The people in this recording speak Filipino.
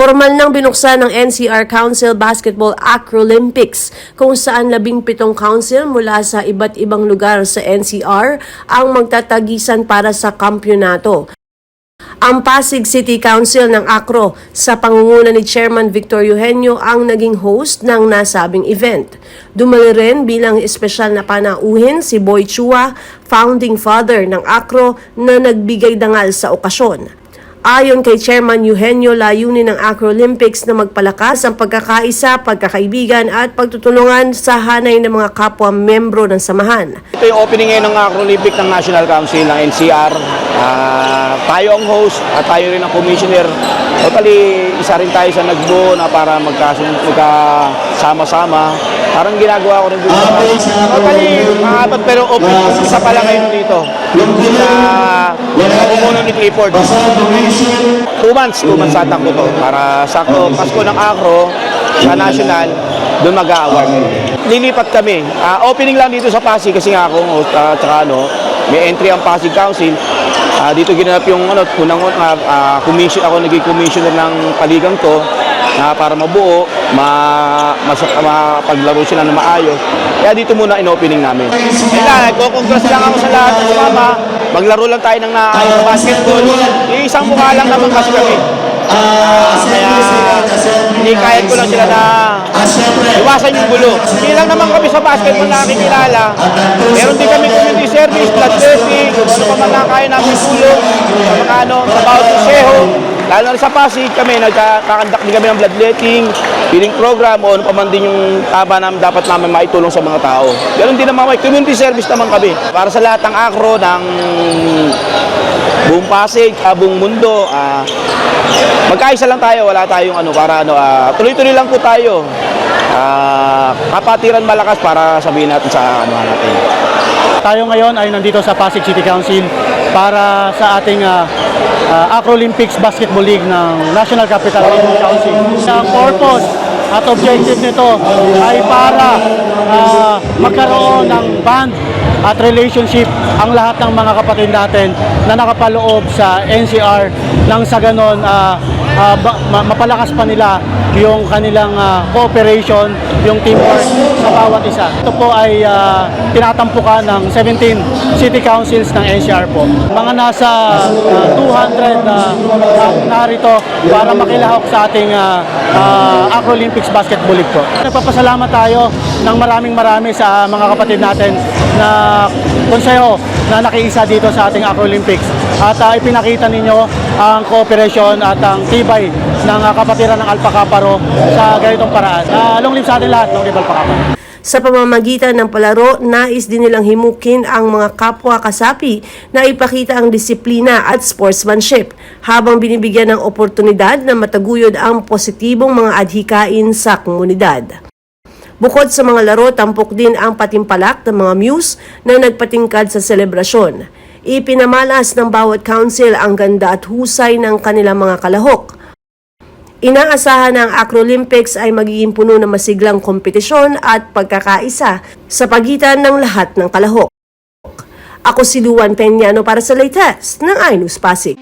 Formal nang binuksan ng NCR Council Basketball Acrolympics kung saan labing pitong council mula sa iba't ibang lugar sa NCR ang magtatagisan para sa kampyonato. Ang Pasig City Council ng ACRO sa pangunguna ni Chairman Victor Eugenio ang naging host ng nasabing event. Dumali rin bilang espesyal na panauhin si Boy Chua, founding father ng ACRO na nagbigay dangal sa okasyon. Ayon kay Chairman Eugenio, layunin ng Acro-Olympics na magpalakas ang pagkakaisa, pagkakaibigan at pagtutulungan sa hanay ng mga kapwa membro ng samahan. Ito yung opening ngayon ng Acro Olympic ng National Council ng NCR. Ah, tayo ang host at tayo rin ang commissioner. Totally, isa rin tayo sa nagbuo na para magkasama-sama. Parang ginagawa ko rin dito. Totally, mga apat pero open. Isa pa lang ngayon dito. Sa pamumuno ni Clifford. Two months, two months atak ko to. Para sakto, Pasko ng Acro sa National, doon mag-a-award. Lilipat kami. Ah, opening lang dito sa Pasig kasi nga ako, ah, tsaka ano, may entry ang Pasig Council. Ah, dito ginanap yung ano, unang uh, uh, commission, ako naging commissioner ng paligang to na para mabuo, ma, mas, mapaglaro sila ng maayos. Kaya dito muna in-opening namin. Kaya lang, nagko-congrats lang ako sa lahat ng sumama. Maglaro lang tayo ng naayos na basketball. Yung isang mukha lang naman kasi kami. Ah, kaya hindi kaya ko lang sila na iwasan yung gulo. Hindi lang naman kami sa basketball na nakikilala. Meron din kami community service, blood testing, ano pa man kaya namin tulong sa mga ano, sa bawat kuseho. Lalo na sa Pasig kami, nagkakandak din kami ng bloodletting, feeding program, o ano pa man din yung tama namin dapat namin maitulong sa mga tao. Ganon din naman, may community service naman kami. Para sa lahat ng akro, ng buong Pasig, ah, buong mundo, ah, magkaisa lang tayo, wala tayong ano, para ano, ah, tuloy-tuloy lang po tayo. Ah, kapatiran malakas para sabihin natin sa ano natin. Tayo ngayon ay nandito sa Pasig City Council para sa ating uh, Acro Olympics Basketball League ng National Capital Regional Council. Ang purpose at objective nito ay para ah, magkaroon ng band at relationship ang lahat ng mga kapatid natin na nakapaloob sa NCR nang sa ganon ah, ba- ma- mapalakas pa nila yung kanilang ah, cooperation, yung teamwork sa bawat isa. Ito po ay ah, tinatampukan ng 17 city councils ng NCR po. Mga nasa ah, 200 na narito para makilahok sa ating ah, ah, Acro Olympics Basketball League po. Nagpapasalamat tayo ng maraming marami sa mga kapatid natin na konseho na nakiisa dito sa ating Acro Olympics. At ah, ipinakita ninyo ang cooperation at ang tibay ng ah, kapatiran ng Alpha Kaparo sa ganitong paraan. Uh, long live sa ating lahat, long live Alpha Kaparo. Sa pamamagitan ng palaro, nais din nilang himukin ang mga kapwa kasapi na ipakita ang disiplina at sportsmanship habang binibigyan ng oportunidad na mataguyod ang positibong mga adhikain sa komunidad. Bukod sa mga laro, tampok din ang patimpalak ng mga muse na nagpatingkad sa selebrasyon. Ipinamalas ng bawat council ang ganda at husay ng kanilang mga kalahok. Inaasahan na ang Acro-Olympics ay magiging puno ng masiglang kompetisyon at pagkakaisa sa pagitan ng lahat ng kalahok. Ako si Luan Peñano para sa latest ng iNews Pasig.